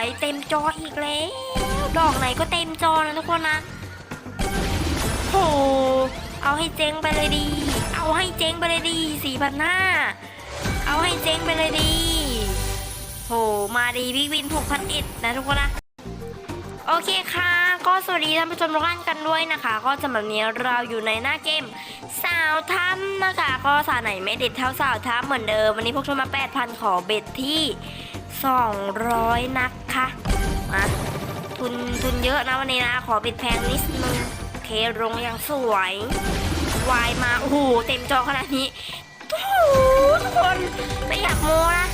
วยเต็มจออีกแล้ว ดอกไหนก็เต็มจอนะทุกคนนะโหเอาให้เจ๊งไปเลยดี เอาให้เจ๊งไปเลยดีสี่พันห้าเอาให้เจ๊งไปเลยดีโหมาดีบิ๊กวินหกพันเอ็ดนะทุกคนนะโอเคค่ะ ก็สวัสดีท่านผู้ชมทุกท่านกันด้วยนะคะ ก็สำหรับนี้เราอยู่ในหน้าเกมสาวถ้ำนะคะ ก็สาวไหนไม่เด็ดเท่าสาวถ้ำเหมือนเดิม วันนี้พวกชมมา 8,000 ขอเบ็ดที่ 200 นัก คะมาทุนทุนเยอะนะวันนี้นะ ขอเบ็ดแพงนิดนึงโอเคลงอย่างสวยวายมา โอ้โห เต็มจอขนาดนี้ทุกคนไม่อยากโมนะ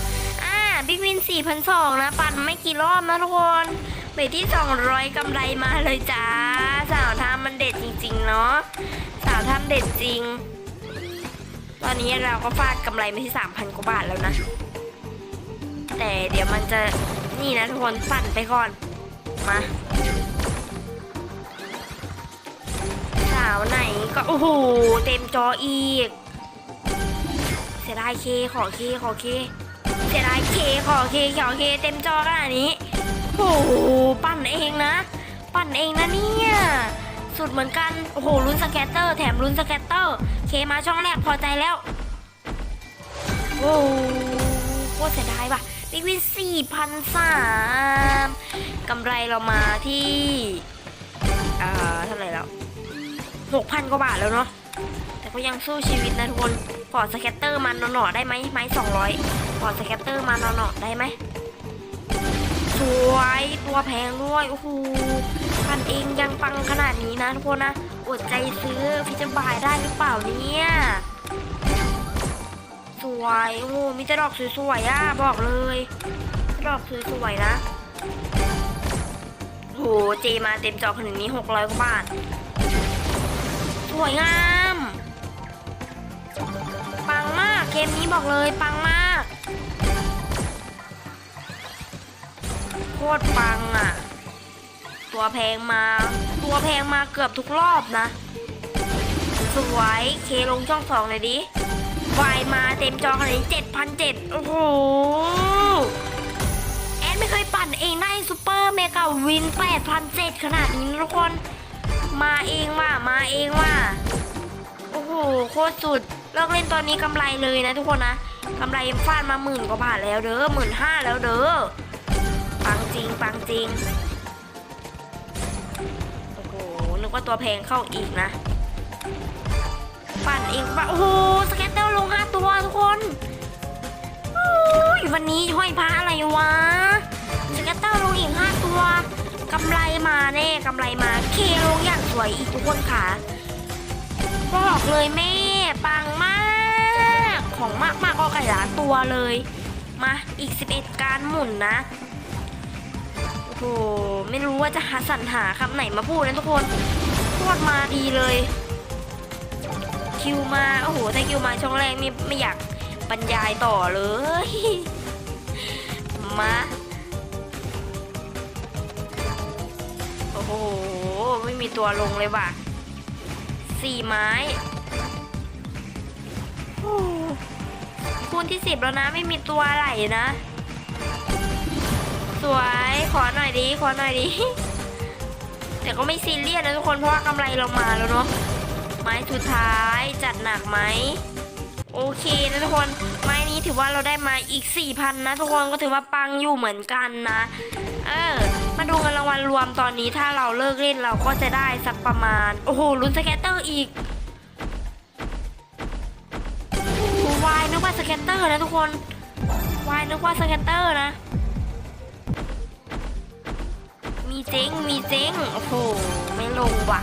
อ่าบิ๊กวิน 4,200 นะ ปั่นไม่กี่รอบนะทุกคนเบทที่ 200 กำไรมาเลยจ้า สาวทำมันเด็ดจริง ๆ เนาะสาวทำเด็ดจริง ตอนนี้เราก็ฟาดกำไรมาที่ 3,000 กว่าบาทแล้วนะ แต่เดี๋ยวมันจะ นี่นะทุกคนปั่นไปก่อน มาสาวไหนก็โอ้โหเต็มจออีก เสียดายเคขอเคขอเคเสียดายเคขอเคขอเคเต็มจอขนาดนี้โอ้โหปั่นเองนะ ปั่นเองนะเนี่ยสุดเหมือนกัน โอ้โหลุ้นสแกตเตอร์ แถมลุ้นสแกตเตอร์ เคมาช่องแรกพอใจแล้ว โอ้โหโคตรเสียดายว่ะ บิ๊กวินสี่พันสามกำไรเรามาที่อ่าเท่าไหร่แล้วหกพันกว่าบาทแล้วเนาะแต่ก็ยังสู้ชีวิตนะทุกคนพอดสแกตเตอร์มันหน่อได้ไหมไม้สองร้อยพอสแกตเตอร์มันหน่อได้ไหมสวยตัวแพงด้วยโอ้โหพันเองยังปังขนาดนี้นะทุกคนนะอดใจซื้อฟิชบายได้หรือเปล่าเนี่ย วยโอ้มีแต่ดอกสวยๆอะบอกเลย ดอกสวยๆนะโหเจมาเต็มจอขนาดนี้หกร้อยกว่าบาท สวยงาม ปังมากเกมนี้บอกเลยปังมาก โคตรปังอะ ตัวแพงมา ตัวแพงมาเกือบทุกรอบนะ สวย เคลงช่องสองเลยดิ วายมาเต็มจอขนาดนี้เจ็ดพันเจ็ดโอ้โห แอนไม่เคยปั่นเองได้ซูเปอร์เมกาวินแปดพันเจ็ดขนาดนี้ทุกคน มาเองว่ะมาเองว่ะโอ้โห โคตรสุด เลิกเล่นตอนนี้กำไรเลยนะทุกคนนะกำไรฟาดมาหมื่นกว่าบาทแล้วเด้อหมื่นห้าแล้วเด้อปังจริงปังจริงโอ้โหนึกว่าตัวแพงเข้าอีกนะ ปั่นเองป่ะโอ้โห วันนี้ห้อยพระอะไรวะสแกตเตอร์ลงอีกห้าตัวกำไรมาแน่กำไรมาเคลงอย่างสวยอีกทุกคนค่ะบอกเลยแม่ปังมาก ของมากมากก็ไก่ล้านตัวเลย มาอีก 11 การหมุนนะโอ้โหไม่รู้ว่าจะหาสรรหาคำไหนมาพูดนะทุกคนโคตรมาดีเลย คิวมา โอ้โหถ้าคิวมาช่องแรกนี่ไม่อยากบรรยายต่อเลย มาโอ้โห ไม่มีตัวลงเลยว่ะสี่ไม้คูณที่สิบแล้วนะ ไม่มีตัวอะไรนะ สวยขอหน่อยดิขอหน่อยดิแต่ก็ไม่ซีเรียสนะทุกคนเพราะว่ากำไรเรามาแล้วเนาะไม้สุดท้ายจัดหนักไหม โอเคนะทุกคนไม้นี้ถือว่าเราได้มาอีก 4,000 นะ ทุกคนก็ถือว่าปังอยู่เหมือนกันนะ เออ มาดูเงินรางวัลรวมตอนนี้ถ้าเราเลิกเล่นเราก็จะได้สักประมาณ โอ้โหลุ้นสแกตเตอร์อีกวายนึกว่าสแกตเตอร์นะทุกคนวายนึกว่าสแกตเตอร์นะ มีเจ๊งมีเจ๊งโอ้โหไม่ลงว่ะ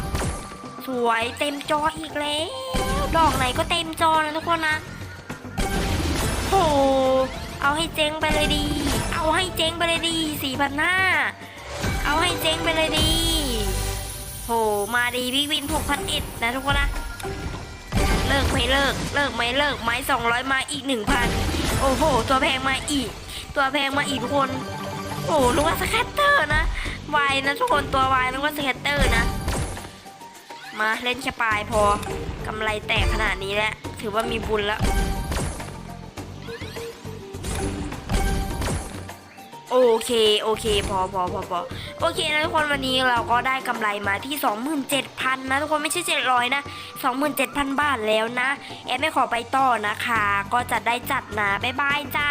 สวยเต็มจออีกแล้ว ดอกไหนก็เต็มจอนะทุกคนนะโหเอาให้เจ๊งไปเลยดี เอาให้เจ๊งไปเลยดีสี่พันห้าเอาให้เจ๊งไปเลยดีโหมาดีบิ๊กวินหกพันเอ็ดนะทุกคนนะเลิกไม่เลิกเลิกไม่เลิกไม้สองร้อยมาอีกหนึ่งพันโอ้โห ตัวแพงมาอีก ตัวแพงมาอีกทุกคน โอ้โหนึกว่าสแคตเตอร์นะวายนะทุกคนตัววายนึกว่าสแคตเตอร์ มาเล่นแค่ปลายพอกำไรแตกขนาดนี้แล้วถือว่ามีบุญแล้ว โอเค โอเค พอพอพอพอโอเคนะทุกคนวันนี้เราก็ได้กำไรมาที่ 27,000 นะ ทุกคนไม่ใช่ 700 นะ 27,000 บาทแล้วนะ แอดไม่ขอไปต่อนะคะ ก็จะได้จัดนะ บ๊ายบายจ้า